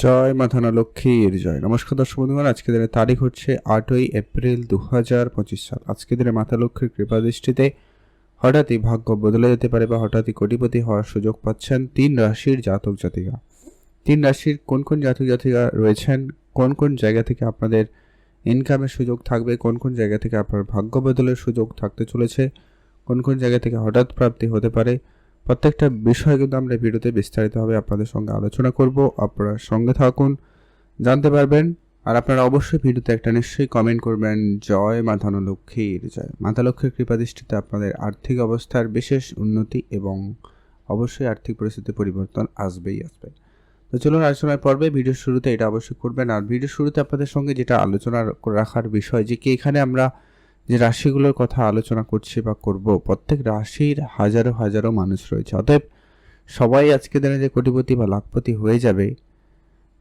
জয় মাথানা লক্ষ্মীর জয়। নমস্কার দর্শক বন্ধুগণ আজকে দিনের তারিখ হচ্ছে আটই এপ্রিল দু হাজার পঁচিশ সাল। আজকে দিনে মাথা লক্ষ্মীর কৃপা দৃষ্টিতে হঠাৎই ভাগ্য বদলে যেতে পারে বা হঠাৎই কোটিপতি হওয়ার সুযোগ পাচ্ছেন তিন রাশির জাতক জাতিকা। তিন রাশির কোন কোন জাতক জাতিকা রয়েছেন, কোন কোন জায়গা থেকে আপনাদের ইনকামের সুযোগ থাকবে, কোন কোন জায়গা থেকে আপনার ভাগ্য বদলের সুযোগ থাকতে চলেছে, কোন কোন জায়গা থেকে হঠাৎ প্রাপ্তি হতে পারে প্রত্যেকটা বিষয় কিন্তু আমরা ভিডিওতে বিস্তারিতভাবে আপনাদের সঙ্গে আলোচনা করব। আপনারা সঙ্গে থাকুন, জানতে পারবেন, আর আপনারা অবশ্যই ভিডিওতে একটা নিশ্চয়ই কমেন্ট করবেন, জয় মাধানো লক্ষ্মীর জয় মাতা লক্ষ্মীর কৃপাদৃষ্টিতে আপনাদের আর্থিক অবস্থার বিশেষ উন্নতি এবং অবশ্যই আর্থিক পরিস্থিতির পরিবর্তন আসবেই আসবে। তো চলুন আলোচনার পর্বে ভিডিওর শুরুতে এটা অবশ্যই করবেন। আর ভিডিওর শুরুতে আপনাদের সঙ্গে যেটা আলোচনা রাখার বিষয় যে কি এখানে আমরা যে রাশিগুলোর কথা আলোচনা করছি বা করব, প্রত্যেক রাশির হাজারো হাজারো মানুষ রয়েছে। অতএব সবাই আজকে দিনে যে কোটিপতি বা লাখপতি হয়ে যাবে,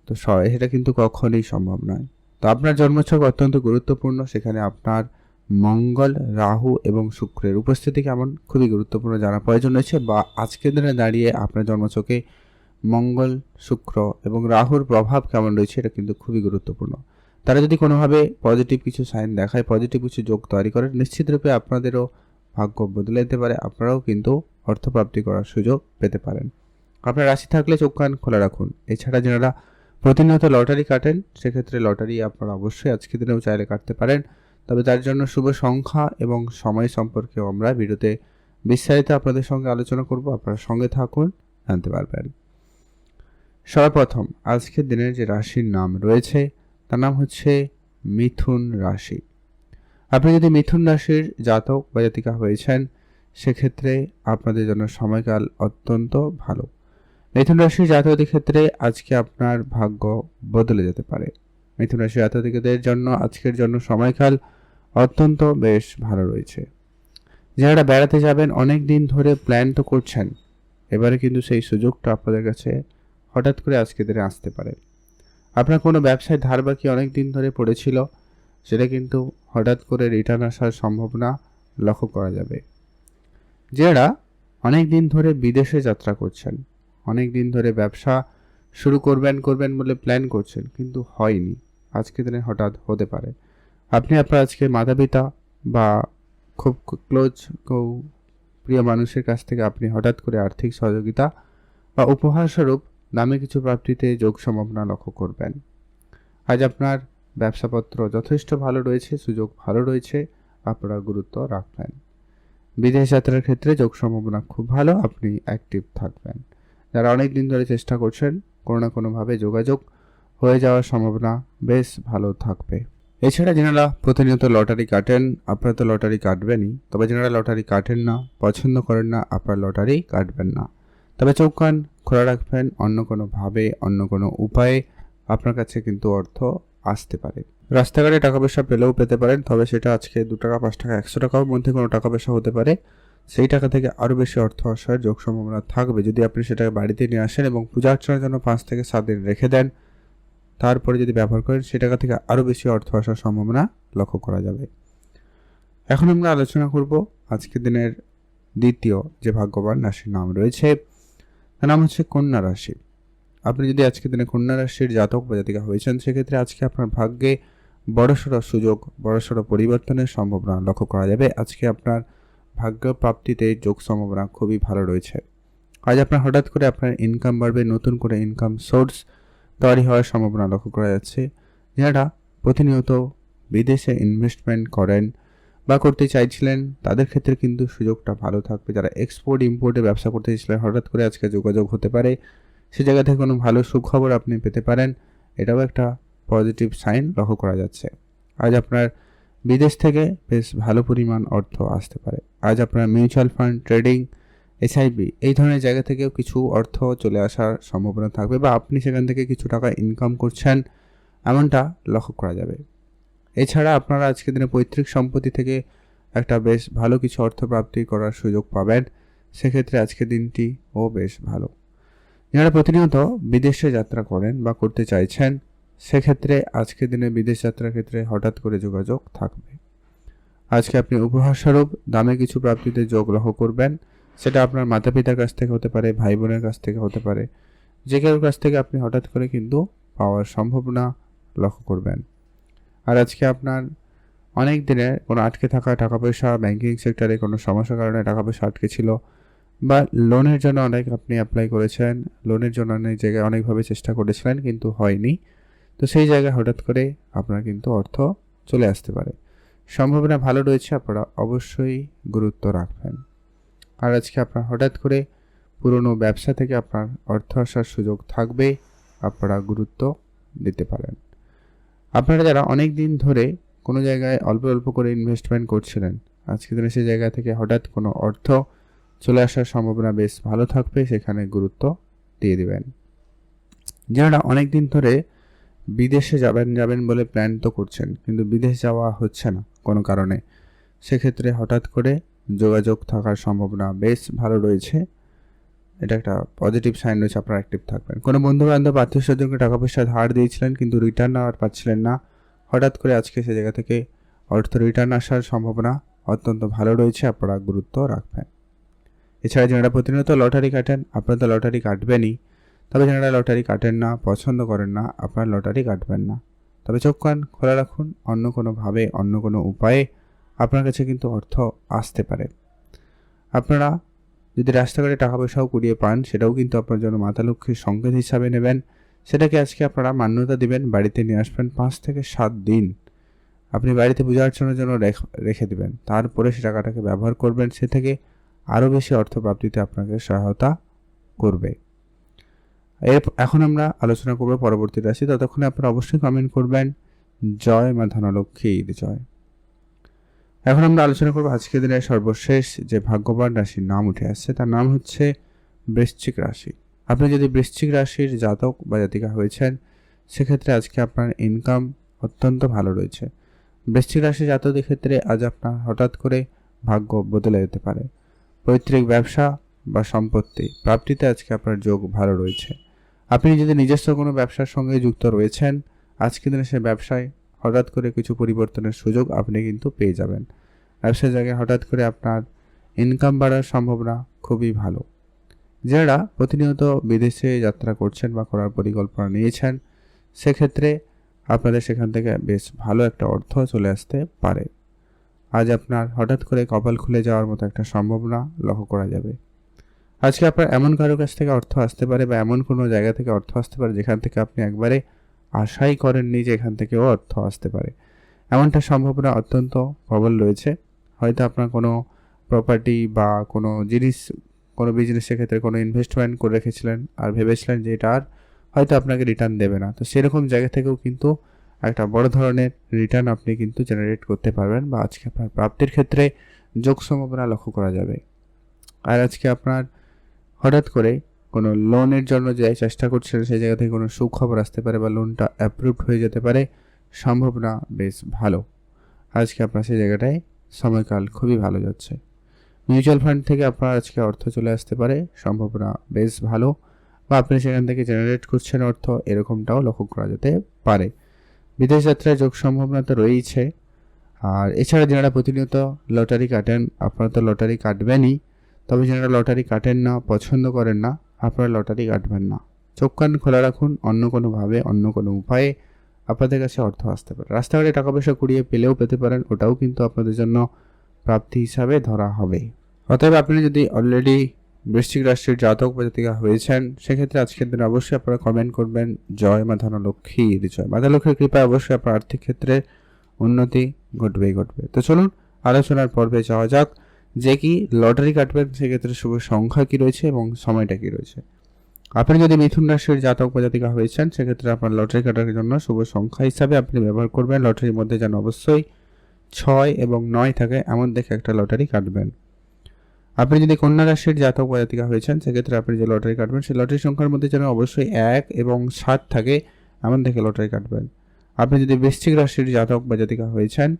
তো সেটা কিন্তু কখনোই সম্ভব নয়। তো আপনার জন্মছক অত্যন্ত গুরুত্বপূর্ণ, সেখানে আপনার মঙ্গল, রাহু এবং শুক্রের উপস্থিতি কেমন? খুবই গুরুত্বপূর্ণ জানা প্রয়োজন রয়েছে বা আজকের দিনে দাঁড়িয়ে আপনার জন্মছকে মঙ্গল, শুক্র এবং রাহুর প্রভাব কেমন রয়েছে, এটা কিন্তু খুবই গুরুত্বপূর্ণ। তারা যদি কোনোভাবে পজিটিভ কিছু সাইন দেখায় পজিটিভ কিছু যোগ তৈরি করে নিশ্চিতরূপে আপনাদেরও ভাগ্য বদলে যেতে পারে। আপনারাও কিন্তু অর্থপ্রাপ্তি করার সুযোগ পেতে পারেন। আপনার রাশি থাকলে চোখ কান খোলা রাখুন। এছাড়া যারা প্রতিনিয়ত লটারি কাটেন, সেক্ষেত্রে লটারি আপনারা অবশ্যই আজকের দিনেও চাইলে কাটতে পারেন। তবে তার জন্য শুভ সংখ্যা এবং সময় সম্পর্কেও আমরা ভিডিওতে বিস্তারিত আপনাদের সঙ্গে আলোচনা করব। আপনারা সঙ্গে থাকুন, জানতে পারবেন। সর্বপ্রথম, আজকের দিনের যে রাশির নাম রয়েছে তার নাম হচ্ছে মিথুন রাশি। আপনি যদি মিথুন রাশির জাতক বা জাতিকা হয়েছেন, সেক্ষেত্রে আপনাদের জন্য সময়কাল অত্যন্ত ভালো। মিথুন রাশির জাতকদের ক্ষেত্রে আজকে আপনার ভাগ্য বদলে যেতে পারে। মিথুন রাশির জাতকদের জন্য আজকের জন্য সময়কাল অত্যন্ত বেশ ভালো রয়েছে। যারা বেড়াতে যাবেন, অনেক দিন ধরে প্ল্যান তো করছেন। এবারে কিন্তু সেই সুযোগটা আপনাদের কাছে হঠাৎ করে আজকে দিনে আসতে পারে। আপনার কোনো ব্যবসায় ধার বাকি অনেক দিন ধরে পড়েছিল, সেটা কিন্তু হঠাৎ করে রিটার্ন আসার সম্ভাবনা লক্ষ্য করা যাবে। যারা অনেক দিন ধরে বিদেশে যাত্রা করছেন, অনেক দিন ধরে ব্যবসা শুরু করবেন করবেন বলে প্ল্যান করছেন, কিন্তু হয়নি। আজকে দিনে হঠাৎ হতে পারে। আপনি, আপনার আজকে মাতা পিতা বা খুব ক্লোজ কেউ প্রিয় মানুষের কাছ থেকে আপনি হঠাৎ করে আর্থিক সহযোগিতা বা উপহার স্বরূপ দামে কিছু প্রাপ্তিতে যোগ সম্ভাবনা লক্ষ্য করবেন। আজ আপনার ব্যবসাপত্র যথেষ্ট ভালো রয়েছে, সুযোগ ভালো রয়েছে, আপনারা গুরুত্ব রাখবেন। বিদেশ যাত্রার ক্ষেত্রে যোগ সম্ভাবনা খুব ভালো, আপনি অ্যাক্টিভ থাকবেন। যারা অনেক দিন ধরে চেষ্টা করছেন, কোনো না কোনোভাবে যোগাযোগ হয়ে যাওয়ার সম্ভাবনা বেশ ভালো থাকবে। এছাড়া যেনারা প্রতিনিয়ত লটারি কাটেন, আপনারা তো লটারি কাটবেনই। তবে যেনারা লটারি কাটেন না, পছন্দ করেন না, আপনারা লটারি কাটবেন না। তবে চোখ কান খোলা রাখবেন, অন্য কোনোভাবে অন্য কোনো উপায়ে আপনার কাছে কিন্তু অর্থ আসতে পারে। রাস্তাঘাটে টাকা পয়সা পেলেও পেতে পারেন, তবে সেটা আজকে দু টাকা, পাঁচ টাকা, একশো টাকার মধ্যে কোনো টাকা পয়সা হতে পারে। সেই টাকা থেকে আরও বেশি অর্থ আসার যোগ সম্ভাবনা থাকবে। যদি আপনি সেটাকে বাড়িতে নিয়ে আসেন এবং পূজা অর্চনার জন্য পাঁচ থেকে সাত দিন রেখে দেন, তারপরে যদি ব্যবহার করেন, সে টাকা থেকে আরও বেশি অর্থ আসার সম্ভাবনা লক্ষ্য করা যাবে। এখন আমরা আলোচনা করব আজকের দিনের দ্বিতীয় যে ভাগ্যবান রাশির নাম রয়েছে নাম হচ্ছে কন্যা রাশি। আপনি যদি আজকে দিনে কন্যা রাশির জাতক বা জাতিকা হয়েছেন, সেক্ষেত্রে আজকে আপনার ভাগ্যে বড়সড় সুযোগ, বড়সড় পরিবর্তনের সম্ভাবনা লক্ষ্য করা যাবে। আজকে আপনার ভাগ্য প্রাপ্তিতে যোগ সম্ভাবনা খুবই ভালো রয়েছে। আজ আপনার হঠাৎ করে আপনার ইনকাম বাড়বে, নতুন করে ইনকাম সোর্স তৈরি হওয়ার সম্ভাবনা লক্ষ্য করা যাচ্ছে। যারা প্রতিনিয়ত বিদেশে ইনভেস্টমেন্ট করেন বা করতে চাইছিলেন, তাদের ক্ষেত্রে কিন্তু সুযোগটা ভালো থাকবে। যারা এক্সপোর্ট ইম্পোর্টে ব্যবসা করতে চাইছিলেন, হঠাৎ করে আজকে যোগাযোগ হতে পারে। সে জায়গা থেকে কোনো ভালো সুখবর আপনি পেতে পারেন। এটাও একটা পজিটিভ সাইন লক্ষ্য করা যাচ্ছে। আজ আপনার বিদেশ থেকে বেশ ভালো পরিমাণ অর্থ আসতে পারে। আজ আপনার মিউচুয়াল ফান্ড ট্রেডিং এসআইবি এই ধরনের জায়গা থেকেও কিছু অর্থ চলে আসার সম্ভাবনা থাকবে বা আপনি সেখান থেকে কিছু টাকা ইনকাম করছেন, এমনটা লক্ষ্য করা যাবে। এছাড়া আপনারা আজকের দিনে পৈতৃক সম্পত্তি থেকে একটা বেশ ভালো কিছু অর্থ প্রাপ্তি করার সুযোগ পাবেন। সেক্ষেত্রে আজকের দিনটি ও বেশ ভালো। যারা প্রতিনিয়ত বিদেশে যাত্রা করেন বা করতে চাইছেন, সেক্ষেত্রে আজকের দিনে বিদেশ যাত্রার ক্ষেত্রে হঠাৎ করে যোগাযোগ থাকবে। আজকে আপনি উপহারস্বরূপ দামে কিছু প্রাপ্তিতে যোগ লক্ষ্য করবেন। সেটা আপনার মাতা পিতার কাছ থেকে হতে পারে ভাই বোনের কাছ থেকে হতে পারে। যে কারোর কাছ থেকে আপনি হঠাৎ করে কিন্তু পাওয়ার সম্ভাবনা লক্ষ্য করবেন। আর আজকে আপনার অনেক দিনের কোনো আটকে থাকা টাকা পয়সা ব্যাংকিং সেক্টরে কোনো সমস্যার কারণে টাকা পয়সা আটকে ছিল বা লোনের জন্য অনেক আপনি অ্যাপ্লাই করেছেন লোনের জন্য অনেক জায়গায় অনেকভাবে চেষ্টা করেছিলেন কিন্তু হয়নি। তো সেই জায়গায় হঠাৎ করে আপনার কিন্তু অর্থ চলে আসতে পারে। সম্ভাবনা ভালো রয়েছে, আপনারা অবশ্যই গুরুত্ব রাখবেন। আর আজকে আপনার হঠাৎ করে পুরনো ব্যবসা থেকে আপনার অর্থ আসার সুযোগ থাকবে, আপনারা গুরুত্ব দিতে পারেন। আপনারা যারা অনেক দিন ধরে কোনো জায়গায় অল্প অল্প করে ইনভেস্টমেন্ট করছিলেন আজকে দিনে সেই জায়গা থেকে হঠাৎ কোনো অর্থ চলে আসার সম্ভাবনা বেশ ভালো থাকবে, সেখানে গুরুত্ব দিয়ে দিবেন। যারা অনেক দিন ধরে বিদেশে যাবেন যাবেন বলে প্ল্যান তো করছেন, কিন্তু বিদেশ যাওয়া হচ্ছে না কোনো কারণে, সেক্ষেত্রে হঠাৎ করে যোগাযোগ থাকার সম্ভাবনা বেশ ভালো রয়েছে। এটা একটা পজিটিভ সাইন রয়েছে, আপনারা অ্যাক্টিভ থাকবেন। কোনো বন্ধু বান্ধব আত্মীয় স্বজনকে টাকা পয়সা ধার দিয়েছিলেন কিন্তু রিটার্ন আর পাচ্ছিলেন না। হঠাৎ করে আজকে সে জায়গা থেকে অর্থ রিটার্ন আসার সম্ভাবনা অত্যন্ত ভালো রয়েছে, আপনারা গুরুত্ব রাখবেন। এছাড়া যারা প্রতিনিয়ত লটারি কাটেন, আপনারা তো লটারি কাটবেনই। তবে যারা লটারি কাটেন না, পছন্দ করেন না, আপনারা লটারি কাটবেন না। তবে চোখ কান খোলা রাখুন, অন্য কোনোভাবে, অন্য কোনো উপায়ে আপনার কাছে কিন্তু অর্থ আসতে পারে। আপনারা যদি রাস্তাঘাটে টাকা পয়সাও কুড়িয়ে পান, সেটাও কিন্তু আপনার জন্য মাথা লক্ষ্মীর সংকেত হিসাবে নেবেন। সেটাকে আজকে আপনারা মান্যতা দিবেন, বাড়িতে নিয়ে আসবেন পাঁচ থেকে সাত দিন। আপনি বাড়িতে পূজা অর্চনার জন্য রেখে দেবেন। তারপরে সে টাকাটাকে ব্যবহার করবেন, সে থেকে আরও বেশি অর্থ প্রাপ্তিতে আপনাকে সহায়তা করবে। এর, এখন আমরা আলোচনা করব পরবর্তী রাশি। ততক্ষণে আপনারা অবশ্যই কমেন্ট করবেন। জয় মা ধনলক্ষ্মীর জয়। এখন আমরা আলোচনা করব আজকের দিনের সর্বশেষ যে ভাগ্যবান রাশির নাম উঠে আসছে, তার নাম হচ্ছে বৃশ্চিক রাশি। আপনি যদি বৃশ্চিক রাশির জাতক বা জাতিকা হয়েছেন, সেক্ষেত্রে আজকে আপনার ইনকাম অত্যন্ত ভালো রয়েছে। বৃশ্চিক রাশি জাতকদের ক্ষেত্রে আজ আপনার হঠাৎ করে ভাগ্য বদলে যেতে পারে। পৈতৃক ব্যবসা বা সম্পত্তি প্রাপ্তিতে আজকে আপনার যোগ ভালো রয়েছে। আপনি যদি নিজস্ব কোনো ব্যবসার সঙ্গে যুক্ত রয়েছেন, আজকের দিনে সে ব্যবসায় হঠাৎ করে কিছু পরিবর্তনের সুযোগ আপনি কিন্তু পেয়ে যাবেন। ব্যবসার জায়গায় হঠাৎ করে আপনার ইনকাম বাড়ার সম্ভাবনা খুবই ভালো। যারা প্রতিনিয়ত বিদেশে যাত্রা করছেন বা করার পরিকল্পনা নিয়েছেন, সেক্ষেত্রে আপনাদের সেখান থেকে বেশ ভালো একটা অর্থ চলে আসতে পারে। আজ আপনার হঠাৎ করে কপাল খুলে যাওয়ার মতো একটা সম্ভাবনা লক্ষ্য করা যাবে। আজকে আপনার এমন কারও কাছ থেকে অর্থ আসতে পারে বা এমন কোনো জায়গা থেকে অর্থ আসতে পারে যেখান থেকে আপনি একবারে আশাই করেননি যে এখান থেকেও অর্থ আসতে পারে। এমনটা সম্ভাবনা অত্যন্ত প্রবল রয়েছে। হয়তো আপনার কোনো প্রপার্টি বা কোনো জিনিস, কোনো বিজনেসের ক্ষেত্রে কোনো ইনভেস্টমেন্ট করে রেখেছিলেন আর ভেবেছিলেন যে এটা আর হয়তো আপনাকে রিটার্ন দেবে না। তো সেরকম জায়গা থেকেও কিন্তু একটা বড় ধরনের রিটার্ন আপনি কিন্তু জেনারেট করতে পারবেন বা আজকে আপনার প্রাপ্তির ক্ষেত্রে যোগ সম্ভাবনা লক্ষ্য করা যাবে। আর আজকে আপনার হঠাৎ করে কোনো লোনের জন্য যে চেষ্টা করছেন সেই জায়গা থেকে কোনো সুখবর আসতে পারে বা লোনটা অ্যাপ্রুভড হয়ে যেতে পারে সম্ভাবনা বেশ ভালো। আজকে আপনার সেই জায়গাটায় সময়কাল খুবই ভালো যাচ্ছে। মিউচুয়াল ফান্ড থেকে আপনার আজকে অর্থ চলে আসতে পারে সম্ভাবনা বেশ ভালো। বা আপনি সেখান থেকে জেনারেট করছেন অর্থ, এরকমটাও লক্ষ্য করা যেতে পারে। বিদেশ যাত্রায় যোগ সম্ভাবনা তো রয়েছে। আর এছাড়া যারা প্রতিনিয়ত লটারি কাটেন, আপনারা তো লটারি কাটবেনই। তবে যারা লটারি কাটেন না, পছন্দ করেন না আপনারা লটারি কাটবেন না। চোখ কান খোলা রাখুন, অন্য কোনোভাবে অন্য কোনো উপায়ে আপনাদের কাছে অর্থ আসতে পারে। রাস্তাঘাটে টাকা পয়সা কুড়িয়ে পেলেও পেতে পারেন, ওটাও কিন্তু আপনাদের জন্য প্রাপ্তি হিসাবে ধরা হবে। অতএব আপনি যদি অলরেডি বৃশ্চিক রাষ্ট্রের জাতক বা জাতিকা হয়েছেন, সেক্ষেত্রে আজকের দিনে অবশ্যই আপনারা কমেন্ট করবেন, জয় মা লক্ষ্মীর জয়। মাতা লক্ষ্মীর কৃপায় অবশ্যই আপনার আর্থিক ক্ষেত্রে উন্নতি ঘটবেই ঘটবে। তো চলুন, আলোচনার পর্বে যাওয়া যাক। যে কি, লটারি কাটবেন সেক্ষেত্রে শুভ সংখ্যা কী রয়েছে এবং সময়টা কী রয়েছে। আপনি যদি মিথুন রাশির জাতক প্রজাতিকা হয়েছেন সেক্ষেত্রে আপনার লটারি কাটার জন্য শুভ সংখ্যা হিসাবে আপনি ব্যবহার করবেন। লটারির মধ্যে যেন অবশ্যই ছয় এবং নয় থাকে, এমন দেখে একটা লটারি কাটবেন। আপনি যদি কন্যা রাশির জাতক প্রজাতিকা হয়েছেন সেক্ষেত্রে আপনি যে লটারি কাটবেন, সেই লটারি সংখ্যার মধ্যে যেন অবশ্যই এক এবং সাত থাকে, এমন দেখে লটারি কাটবেন। আপনি যদি বৃশ্চিক রাশির জাতক বা জাতিকা হয়েছেন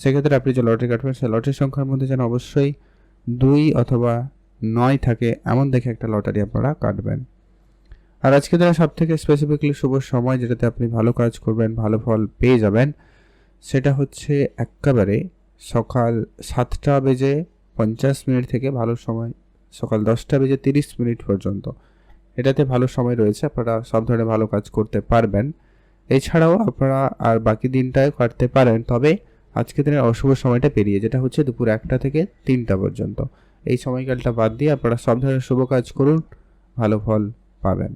সেক্ষেত্রে আপনি যে লটারি কাটবেন, সেই লটারির সংখ্যার মধ্যে যেন অবশ্যই দুই অথবা নয় থাকে, এমন দেখে একটা লটারি আপনারা কাটবেন। আর আজকে দিনে সব থেকে স্পেসিফিকলি শুভ সময় যেটাতে আপনি ভালো কাজ করবেন, ভালো ফল পেয়ে যাবেন, সেটা হচ্ছে একেবারে সকাল সাতটা বেজে পঞ্চাশ মিনিট থেকে ভালো সময়, সকাল দশটা বেজে তিরিশ মিনিট পর্যন্ত। এটাতে ভালো সময় রয়েছে, আপনারা সব ধরনের ভালো কাজ করতে পারবেন। এছাড়াও আপনারা আর বাকি দিনটায় কাটতে পারেন, তবে আজকে দিনের অশুভ সময়টা পেরিয়ে, যেটা হচ্ছে দুপুর একটা থেকে তিনটা পর্যন্ত। এই সময়কালটা বাদ দিয়ে আপনারা সব ধরনের শুভ কাজ করুন, ভালো ফল পাবেন।